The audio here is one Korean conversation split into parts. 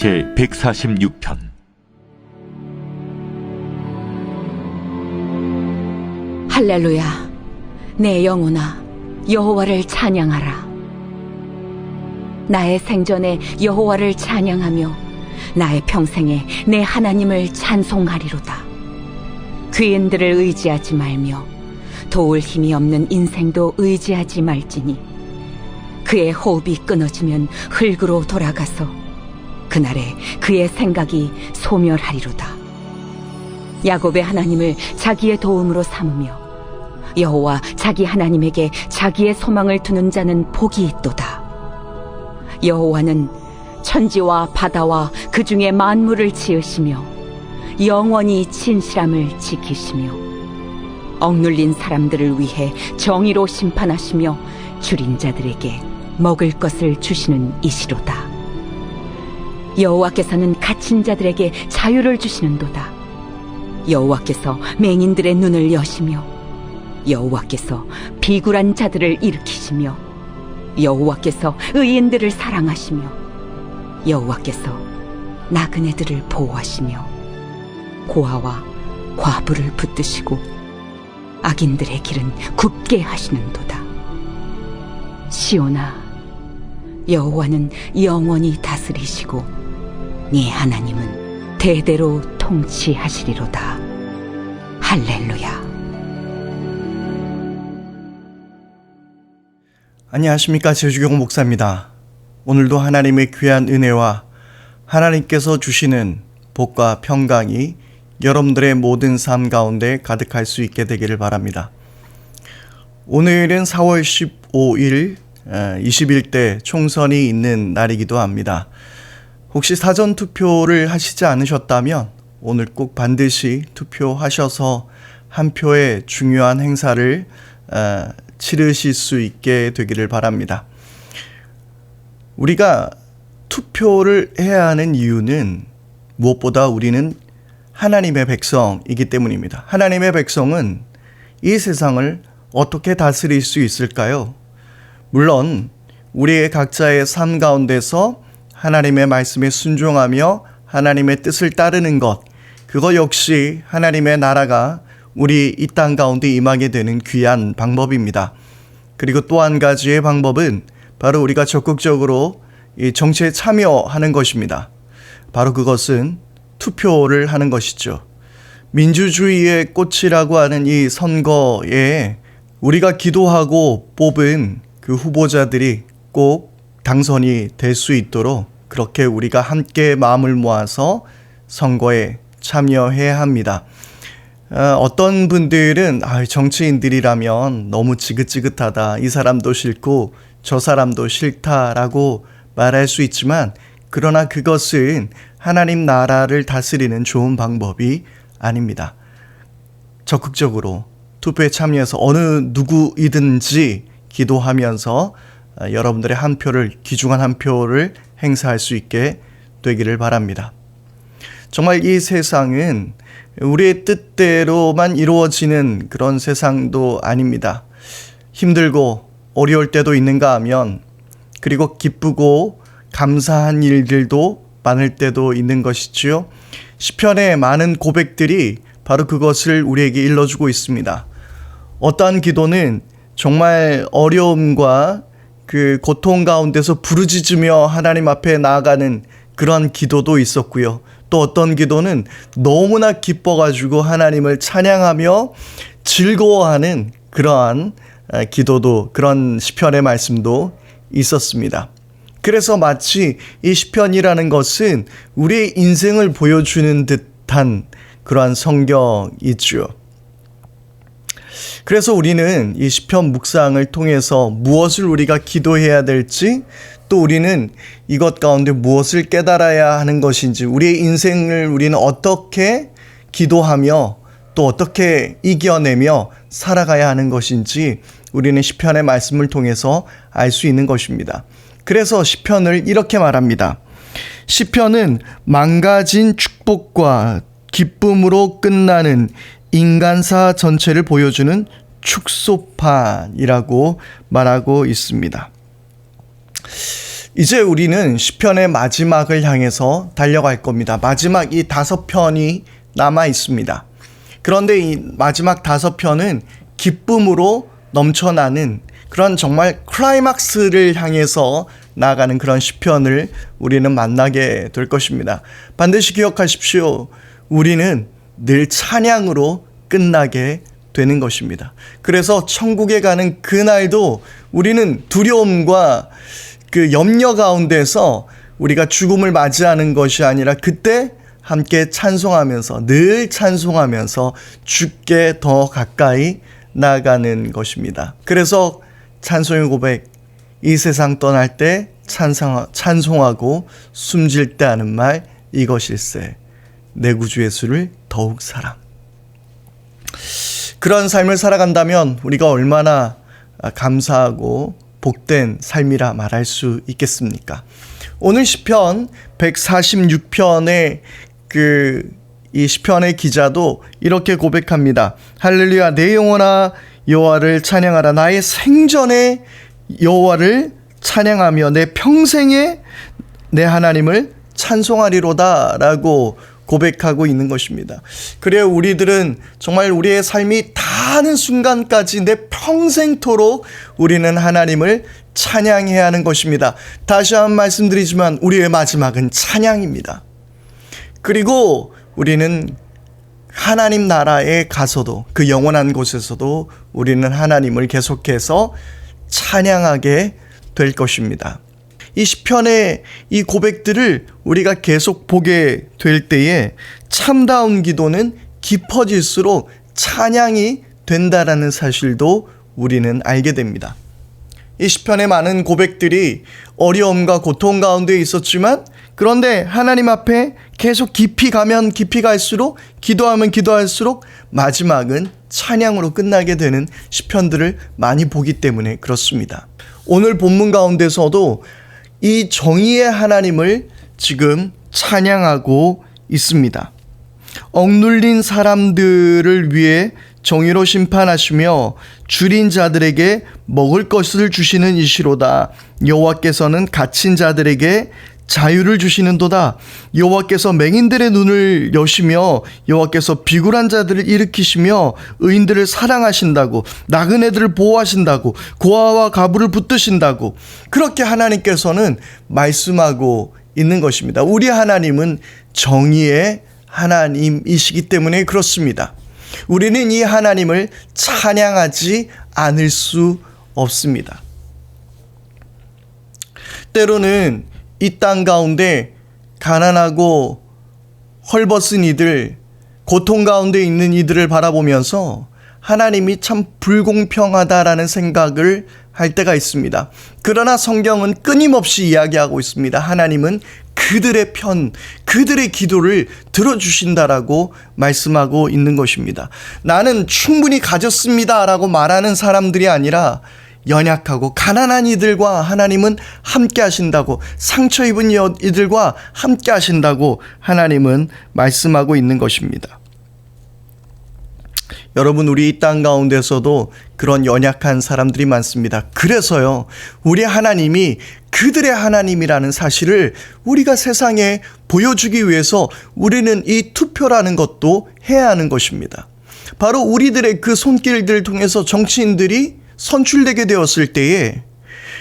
제 146편. 할렐루야. 내 영혼아 여호와를 찬양하라. 나의 생전에 여호와를 찬양하며 나의 평생에 내 하나님을 찬송하리로다. 귀인들을 의지하지 말며 도울 힘이 없는 인생도 의지하지 말지니 그의 호흡이 끊어지면 흙으로 돌아가서 그날에 그의 생각이 소멸하리로다 야곱의 하나님을 자기의 도움으로 삼으며 여호와 자기 하나님에게 자기의 소망을 두는 자는 복이 있도다. 여호와는 천지와 바다와 그 중에 만물을 지으시며 영원히 진실함을 지키시며 억눌린 사람들을 위해 정의로 심판하시며 줄인 자들에게 먹을 것을 주시는 이시로다. 여호와께서는 갇힌 자들에게 자유를 주시는도다. 여호와께서 맹인들의 눈을 여시며 여호와께서 비굴한 자들을 일으키시며 여호와께서 의인들을 사랑하시며 여호와께서 나그네들을 보호하시며 고아와 과부를 붙드시고 악인들의 길은 굽게 하시는도다 시온아 여호와는 영원히 다스리시고 네 하나님은 대대로 통치하시리로다 할렐루야 안녕하십니까 제주경 목사입니다. 오늘도 하나님의 귀한 은혜와 하나님께서 주시는 복과 평강이 여러분들의 모든 삶 가운데 가득할 수 있게 되기를 바랍니다. 오늘은 4월 15일 21대 총선이 있는 날이기도 합니다. 혹시 사전 투표를 하시지 않으셨다면 오늘 꼭 반드시 투표하셔서 한 표의 중요한 행사를 어, 치르실 수 있게 되기를 바랍니다. 우리가 투표를 해야 하는 이유는 무엇보다 우리는 하나님의 백성이기 때문입니다. 하나님의 백성은 이 세상을 어떻게 다스릴 수 있을까요? 물론 우리의 각자의 삶 가운데서 하나님의 말씀에 순종하며 하나님의 뜻을 따르는 것, 그거 역시 하나님의 나라가 우리 이 땅 가운데 임하게 되는 귀한 방법입니다. 그리고 또 한 가지의 방법은 바로 우리가 적극적으로 이 정치에 참여하는 것입니다. 바로 그것은 투표를 하는 것이죠. 민주주의의 꽃이라고 하는 이 선거에 우리가 기도하고 뽑은 그 후보자들이 꼭 당선이 될 수 있도록 그렇게 우리가 함께 마음을 모아서 선거에 참여해야 합니다. 어, 어떤 분들은 아, 정치인들이라면 너무 지긋지긋하다. 이 사람도 싫고 저 사람도 싫다라고 말할 수 있지만 그러나 그것은 하나님 나라를 다스리는 좋은 방법이 아닙니다. 적극적으로 투표에 참여해서 어느 누구이든지 기도하면서 어, 여러분들의 한 표를 귀중한 한 표를 행사할 수 있게 되기를 바랍니다. 정말 이 세상은 우리의 뜻대로만 이루어지는 그런 세상도 아닙니다. 힘들고 어려울 때도 있는가 하면 그리고 기쁘고 감사한 일들도 많을 때도 있는 것이지요. 시편의 많은 고백들이 바로 그것을 우리에게 일러주고 있습니다. 어떠한 기도는 정말 어려움과 그 고통 가운데서 부르짖으며 하나님 앞에 나아가는 그러한 기도도 있었고요. 또 어떤 기도는 너무나 기뻐가지고 하나님을 찬양하며 즐거워하는 그러한 기도도 그런 시편의 말씀도 있었습니다. 그래서 마치 이 시편이라는 것은 우리의 인생을 보여주는 듯한 그러한 성경이죠. 그래서 우리는 이 시편 묵상을 통해서 무엇을 우리가 기도해야 될지 또 우리는 이것 가운데 무엇을 깨달아야 하는 것인지 우리의 인생을 우리는 어떻게 기도하며 또 어떻게 이겨내며 살아가야 하는 것인지 우리는 시편의 말씀을 통해서 알 수 있는 것입니다. 그래서 시편을 이렇게 말합니다. 시편은 망가진 축복과 기쁨으로 끝나는 인간사 전체를 보여주는 축소판이라고 말하고 있습니다. 이제 우리는 시편의 마지막을 향해서 달려갈 겁니다. 마지막 이 다섯 편이 남아 있습니다. 그런데 이 마지막 다섯 편은 기쁨으로 넘쳐나는 그런 정말 클라이막스를 향해서 나아가는 그런 시편을 우리는 만나게 될 것입니다. 반드시 기억하십시오. 우리는 늘 찬양으로 끝나게 되는 것입니다. 그래서 천국에 가는 그날도 우리는 두려움과 그 염려 가운데서 우리가 죽음을 맞이하는 것이 아니라 그때 함께 찬송하면서 늘 찬송하면서 죽게 더 가까이 나아가는 것입니다. 그래서 찬송의 고백 이 세상 떠날 때 찬송, 찬송하고 숨질 때 하는 말 이것일세 내 구주 예수를 더욱 사랑 그런 삶을 살아간다면 우리가 얼마나 감사하고 복된 삶이라 말할 수 있겠습니까? 오늘 시편 146편의 그 이 시편의 기자도 이렇게 고백합니다. 할렐루야 내 영혼아 여호와를 찬양하라 나의 생전에 여호와를 찬양하며 내 평생에 내 하나님을 찬송하리로다라고 고백하고 있는 것입니다. 그래야 우리들은 정말 우리의 삶이 다하는 순간까지 내 평생토록 우리는 하나님을 찬양해야 하는 것입니다. 다시 한 번 말씀드리지만 우리의 마지막은 찬양입니다. 그리고 우리는 하나님 나라에 가서도 그 영원한 곳에서도 우리는 하나님을 계속해서 찬양하게 될 것입니다. 이 시편의 이 고백들을 우리가 계속 보게 될 때에 참다운 기도는 깊어질수록 찬양이 된다라는 사실도 우리는 알게 됩니다. 이 시편의 많은 고백들이 어려움과 고통 가운데 있었지만 그런데 하나님 앞에 계속 깊이 가면 깊이 갈수록 기도하면 기도할수록 마지막은 찬양으로 끝나게 되는 시편들을 많이 보기 때문에 그렇습니다. 오늘 본문 가운데서도 이 정의의 하나님을 지금 찬양하고 있습니다. 억눌린 사람들을 위해 정의로 심판하시며 줄인 자들에게 먹을 것을 주시는 이시로다. 여호와께서는 갇힌 자들에게 자유를 주시는도다. 여호와께서 맹인들의 눈을 여시며 여호와께서 비굴한 자들을 일으키시며 의인들을 사랑하신다고 나그네들을 보호하신다고 고아와 가부를 붙드신다고 그렇게 하나님께서는 말씀하고 있는 것입니다. 우리 하나님은 정의의 하나님이시기 때문에 그렇습니다. 우리는 이 하나님을 찬양하지 않을 수 없습니다. 때로는 이 땅 가운데 가난하고 헐벗은 이들, 고통 가운데 있는 이들을 바라보면서 하나님이 참 불공평하다라는 생각을 할 때가 있습니다. 그러나 성경은 끊임없이 이야기하고 있습니다. 하나님은 그들의 편, 그들의 기도를 들어주신다라고 말씀하고 있는 것입니다. 나는 충분히 가졌습니다라고 말하는 사람들이 아니라 연약하고 가난한 이들과 하나님은 함께 하신다고 상처 입은 이들과 함께 하신다고 하나님은 말씀하고 있는 것입니다. 여러분, 우리 이 땅 가운데서도 그런 연약한 사람들이 많습니다. 그래서요, 우리 하나님이 그들의 하나님이라는 사실을 우리가 세상에 보여주기 위해서 우리는 이 투표라는 것도 해야 하는 것입니다. 바로 우리들의 그 손길들을 통해서 정치인들이 선출되게 되었을 때에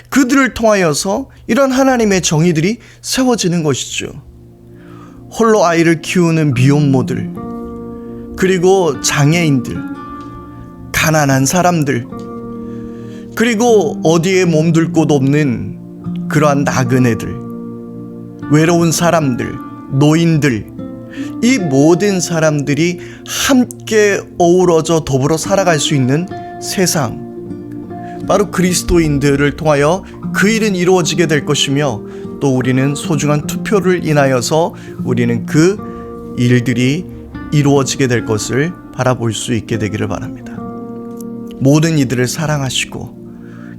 그들을 통하여서 이런 하나님의 정의들이 세워지는 것이죠. 홀로 아이를 키우는 미혼모들, 그리고 장애인들, 가난한 사람들, 그리고 어디에 몸둘 곳 없는 그러한 나그네들, 외로운 사람들, 노인들, 이 모든 사람들이 함께 어우러져 더불어 살아갈 수 있는 세상, 바로 그리스도인들을 통하여 그 일은 이루어지게 될 것이며 또 우리는 소중한 투표를 인하여서 우리는 그 일들이 이루어지게 될 것을 바라볼 수 있게 되기를 바랍니다. 모든 이들을 사랑하시고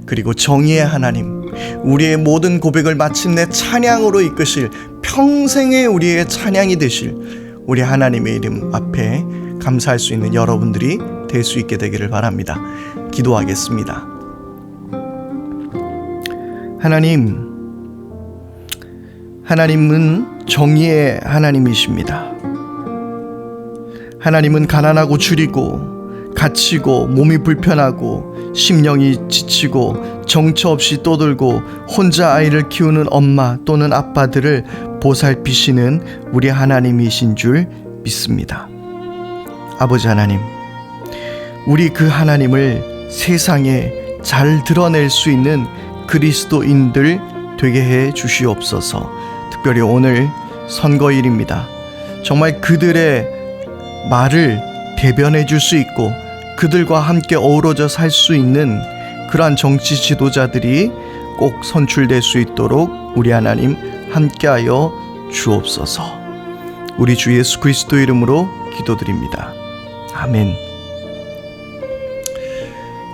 그리고 정의의 하나님, 우리의 모든 고백을 마침내 찬양으로 이끄실 평생의 우리의 찬양이 되실 우리 하나님의 이름 앞에 감사할 수 있는 여러분들이 될 수 있게 되기를 바랍니다. 기도하겠습니다. 하나님, 하나님은 정의의 하나님이십니다. 하나님은 가난하고 줄이고 갇히고 몸이 불편하고 심령이 지치고 정처 없이 떠들고 혼자 아이를 키우는 엄마 또는 아빠들을 보살피시는 우리 하나님이신 줄 믿습니다. 아버지 하나님, 우리 그 하나님을 세상에 잘 드러낼 수 있는 그리스도인들 되게 해 주시옵소서. 특별히 오늘 선거일입니다. 정말 그들의 말을 대변해 줄 수 있고 그들과 함께 어우러져 살 수 있는 그러한 정치 지도자들이 꼭 선출될 수 있도록 우리 하나님 함께하여 주옵소서. 우리 주 예수 그리스도 이름으로 기도드립니다. 아멘.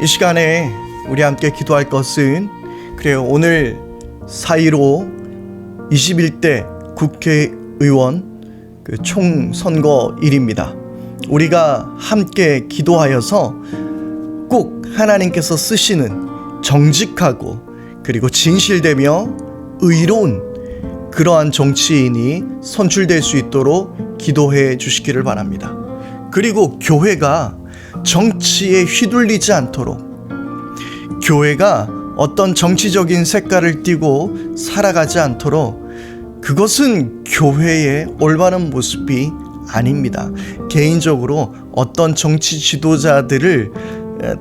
이 시간에 우리 함께 기도할 것은 그래요. 오늘 4.15 21대 국회의원 그 총선거일입니다. 우리가 함께 기도하여서 꼭 하나님께서 쓰시는 정직하고 그리고 진실되며 의로운 그러한 정치인이 선출될 수 있도록 기도해 주시기를 바랍니다. 그리고 교회가 정치에 휘둘리지 않도록 교회가 어떤 정치적인 색깔을 띠고 살아가지 않도록 그것은 교회의 올바른 모습이 아닙니다. 개인적으로 어떤 정치 지도자들을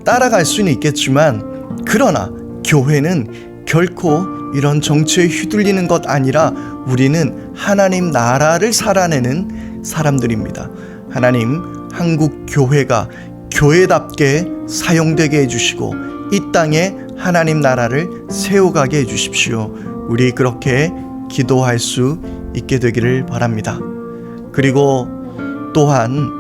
따라갈 수는 있겠지만 그러나 교회는 결코 이런 정치에 휘둘리는 것 아니라 우리는 하나님 나라를 살아내는 사람들입니다. 하나님 한국 교회가 교회답게 사용되게 해주시고 이 땅에 하나님 나라를 세워가게 해주십시오. 우리 그렇게 기도할 수 있게 되기를 바랍니다. 그리고 또한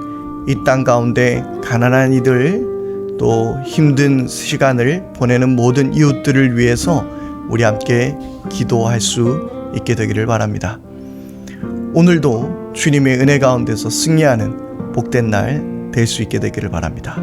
이 땅 가운데 가난한 이들 또 힘든 시간을 보내는 모든 이웃들을 위해서 우리 함께 기도할 수 있게 되기를 바랍니다. 오늘도 주님의 은혜 가운데서 승리하는 복된 날 될 수 있게 되기를 바랍니다.